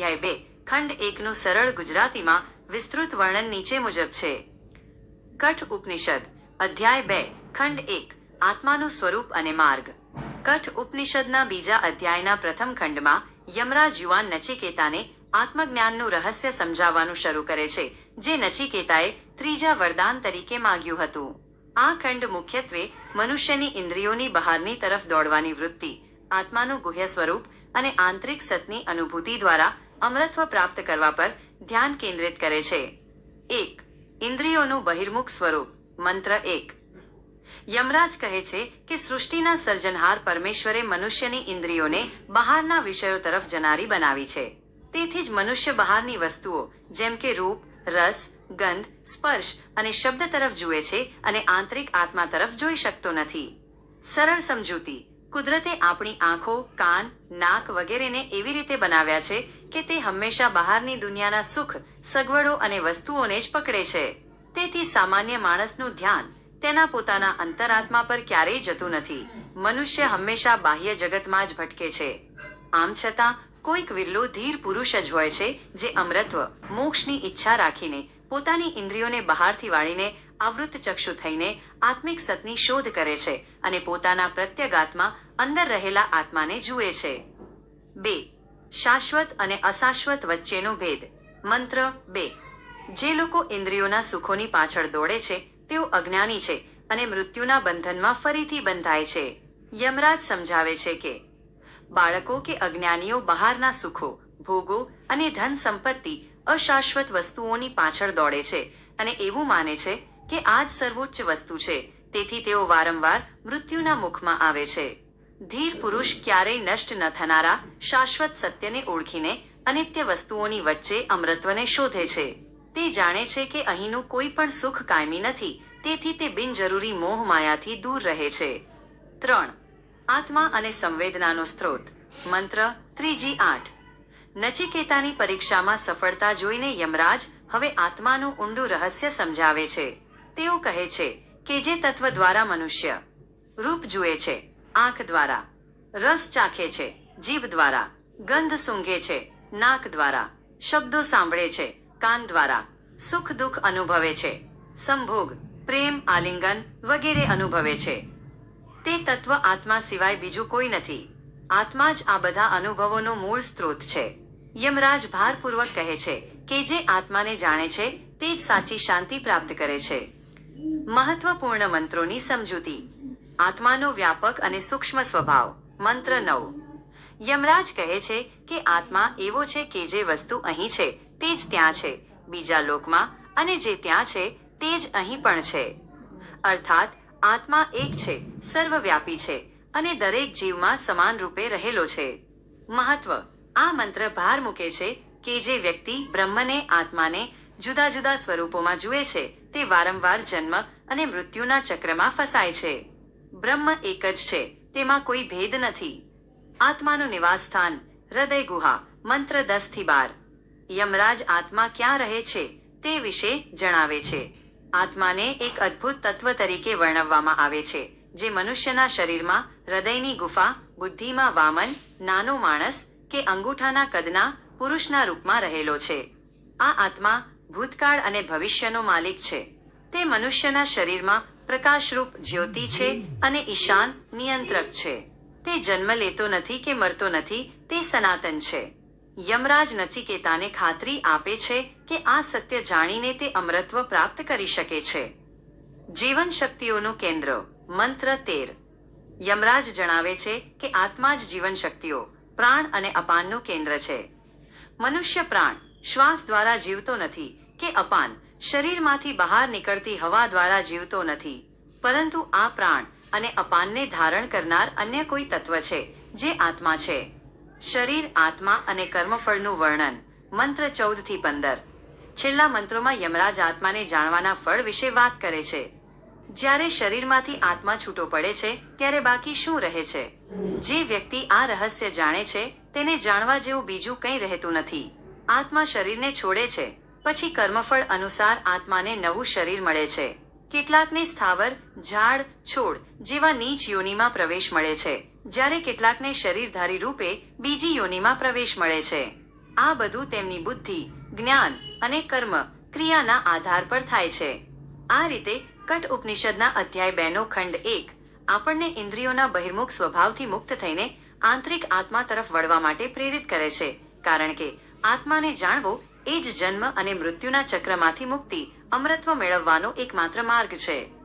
અધ્યાય બે, ખંડ એકનું સરળ ગુજરાતીમાં વિસ્તૃત વર્ણન નીચે મુજબ છે. કઠ ઉપનિષદ, અધ્યાય બે, ખંડ એક, આત્માનું સ્વરૂપ અને માર્ગ. કઠ ઉપનિષદના બીજા અધ્યાયના પ્રથમ ખંડમાં યમરાજ યુવાન નચિકેતાને આત્મજ્ઞાનનું રહસ્ય સમજાવવાનું શરૂ કરે છે, જે નચિકેતાએ ત્રીજા વરદાન તરીકે માંગ્યું હતું. આ ખંડ મુખ્યત્વે મનુષ્યની ઇન્દ્રિયોની બહારની તરફ દોડવાની વૃત્તિ, આત્માનું ગુહ્ય સ્વરૂપ અને આંતરિક સતની અનુભૂતિ દ્વારા અમરત્વ પ્રાપ્ત કરવા પર ધ્યાન કેન્દ્રિત કરે છે. એક, ઇન્દ્રિયોનું બહિર્મુખ સ્વરૂપ. મંત્ર એક. યમરાજ કહે છે કે સૃષ્ટિના સર્જનહાર પરમેશ્વરે મનુષ્યની ઇન્દ્રિયોને બહારના વિષયો તરફ જનારી બનાવી છે. તેથી જ મનુષ્ય બહારની વસ્તુઓ, જેમ કે રૂપ, રસ, ગંધ, સ્પર્શ અને શબ્દ તરફ જુએ છે અને આંતરિક આત્મા તરફ જોઈ શકતો નથી. સરળ સમજૂતી. કુદરતે આપણી આંખો, કાન, નાક વગેરેને એવી રીતે બનાવ્યા છે કે તે હંમેશા બહારની દુનિયાના સુખ, સગવડો અને વસ્તુઓને જ પકડે છે. તેથી સામાન્ય માણસનું ધ્યાન તેના પોતાના અંતરાત્મા પર ક્યારેય જતું નથી. મનુષ્ય હંમેશા બાહ્ય જગતમાં જ ભટકે છે. આમ છતાં, કોઈક વિરલો ધીર પુરુષ જ હોય છે જે અમરત્વ, મોક્ષની ઈચ્છા રાખીને પોતાની ઇન્દ્રિયોને બહારથી વાળીને આવૃત ચક્ષુ થઈને આત્મિક સતની શોધ કરે છે અને પોતાના પ્રત્યગાત્મા અંદર રહેલા આત્માને જુએ છે. બે. શાશ્વત અને અશાશ્વત વચ્ચેનો ભેદ. મંત્ર બે. જે લોકો ઇન્દ્રિયોના સુખોની પાછળ દોડે છે, તેઓ અજ્ઞાની છે અને મૃત્યુના બંધનમાં ફરીથી બંધાય છે. યમરાજ સમજાવે છે કે, બાળકો કે અજ્ઞાનીઓ બહારના સુખો, ભોગો અને ધન સંપત્તિ અશાશ્વત વસ્તુઓની પાછળ દોડે છે અને એવું માને છે કે આ જ સર્વોચ્ચ વસ્તુ છે. તેથી તેઓ વારંવાર મૃત્યુના મુખમાં આવે છે. ધીર પુરુષ ક્યારેય નષ્ટ ન થનારા શાશ્વત સત્યને ઓળખીને અનિત્ય વસ્તુઓની વચ્ચે અમૃતત્વને શોધે છે. તે જાણે છે કે અહીંનું કોઈ પણ સુખ કાયમી નથી. તેથી તે બિનજરૂરી મોહ માયાથી દૂર રહે છે. ત્રણ. આત્મા અને સંવેદનાનો સ્ત્રોત. મંત્ર ત્રીજી આઠ. નચિકેતાની પરીક્ષામાં સફળતા જોઈને યમરાજ હવે આત્માનું ઊંડું રહસ્ય સમજાવે છે. તેઓ કહે છે કે જે તત્વ દ્વારા મનુષ્ય રૂપ જુએ છે, આંખ દ્વારા, રસ ચાખે છે, જીભ દ્વારા, ગંધ સૂંઘે છે, નાક દ્વારા, શબ્દો સાંભળે છે, કાન દ્વારા, સુખ દુઃખ અનુભવે છે, સંભોગ, પ્રેમ, આલિંગન વગેરે અનુભવે છે. તે તત્વ આત્મા સિવાય બીજું કોઈ નથી. આત્મા જ આ બધા અનુભવોનો મૂળ સ્ત્રોત છે. યમરાજ ભારપૂર્વક કહે છે કે જે આત્માને જાણે છે, તે જ સાચી શાંતિ પ્રાપ્ત કરે છે. મહત્વપૂર્ણ મંત્રોની સમજૂતી. આત્માનો વ્યાપક અને સૂક્ષ્મ સ્વભાવ. મંત્ર નવ. યમરાજ કહે છે કે આત્મા એવો છે કે જે વસ્તુ અહીં છે, તે જ ત્યાં છે, બીજા લોકમાં અને જે ત્યાં છે, તે જ અહીં પણ છે. અર્થાત, આત્મા એક છે, સર્વવ્યાપી છે. અને દરેક જીવમાં સમાન રૂપે રહેલો છે. મહત્વ. આ મંત્ર ભાર મૂકે છે કે જે વ્યક્તિ બ્રહ્મને, આત્માને જુદા જુદા સ્વરૂપોમાં જુએ છે, તે વારંવાર જન્મ અને મૃત્યુના ચક્રમાં ફસાય છે. બ્રહ્મ એક જ છે, તેમાં કોઈ ભેદ નથી. આત્માનું નિવાસ સ્થાન હૃદય ગુહા, મંત્ર દસથી બાર. યમરાજ આત્મા ક્યાં રહે છે, તે વિશે જણાવે છે. આત્માને એક અદ્ભુત તત્વ તરીકે વર્ણવવામાં આવે છે, જે મનુષ્યના શરીરમાં હૃદયની ગુફા, બુદ્ધિમાં વામન, નાનો માણસ કે અંગૂઠાના કદના પુરુષના રૂપમાં રહેલો છે. આ આત્મા ભૂતકાળ અને ભવિષ્યનો માલિક છે. તે મનુષ્યના શરીરમાં પ્રકાશરૂપ જ્યોતિ છે અને ઈશાન નિયંત્રક છે. તે જન્મ લેતો નથી કે મરતો નથી, તે સનાતન છે. યમરાજ નચિકેતાને ખાતરી આપે છે કે આ સત્ય જાણીને તે અમરત્વ પ્રાપ્ત કરી શકે છે. જીવન શક્તિઓનું કેન્દ્ર, મંત્ર તેર. યમરાજ જણાવે છે કે આત્મા જ જીવન શક્તિઓ પ્રાણ અને અપાનનું કેન્દ્ર છે. મનુષ્ય પ્રાણ શ્વાસ દ્વારા જીવતો નથી કે અપાન શરીરમાંથી બહાર નીકળતી હવા દ્વારા જીવતો નથી. પરંતુ આ પ્રાણ અને અપાનને ધારણ કરનાર અન્ય કોઈ તત્વ છે જે આત્મા છે. શરીર, આત્મા અને કર્મફળનું વર્ણન, મંત્ર ચૌદથી પંદર. છેલ્લા મંત્રોમાં યમરાજ આત્માને જાણવાના ફળ વિશે વાત કરે છે. જ્યારે શરીરમાંથી આત્મા છૂટો પડે છે, ત્યારે બાકી શું રહે છે? જે વ્યક્તિ આ રહસ્ય જાણે છે, તેને જાણવા જેવું બીજું કંઈ રહેતું નથી. આત્મા શરીરને છોડે છે, પછી કર્મફળ અનુસાર આત્માને નવું શરીર મળે છે. કેટલાકને સ્થાવર, ઝાડ, છોડ જેવા નીચ યોનિમાં પ્રવેશ મળે છે, જ્યારે કેટલાકને શરીરધારી રૂપે બીજી યોનિમાં પ્રવેશ મળે છે. આ બધું તેમની બુદ્ધિ, જ્ઞાન અને કર્મ ક્રિયાના આધાર પર થાય છે. આ રીતે કટ ઉપનિષદના અધ્યાય બે નો ખંડ એક. આપણને ઇન્દ્રિયોના બહિર્મુખ સ્વભાવથી મુક્ત થઈને આંતરિક આત્મા તરફ વળવા માટે પ્રેરિત કરે છે. કારણ કે આત્માને જાણવો એ જ જન્મ અને મૃત્યુના ચક્રમાંથી મુક્તિ, અમરત્વ મેળવવાનો એકમાત્ર માર્ગ છે.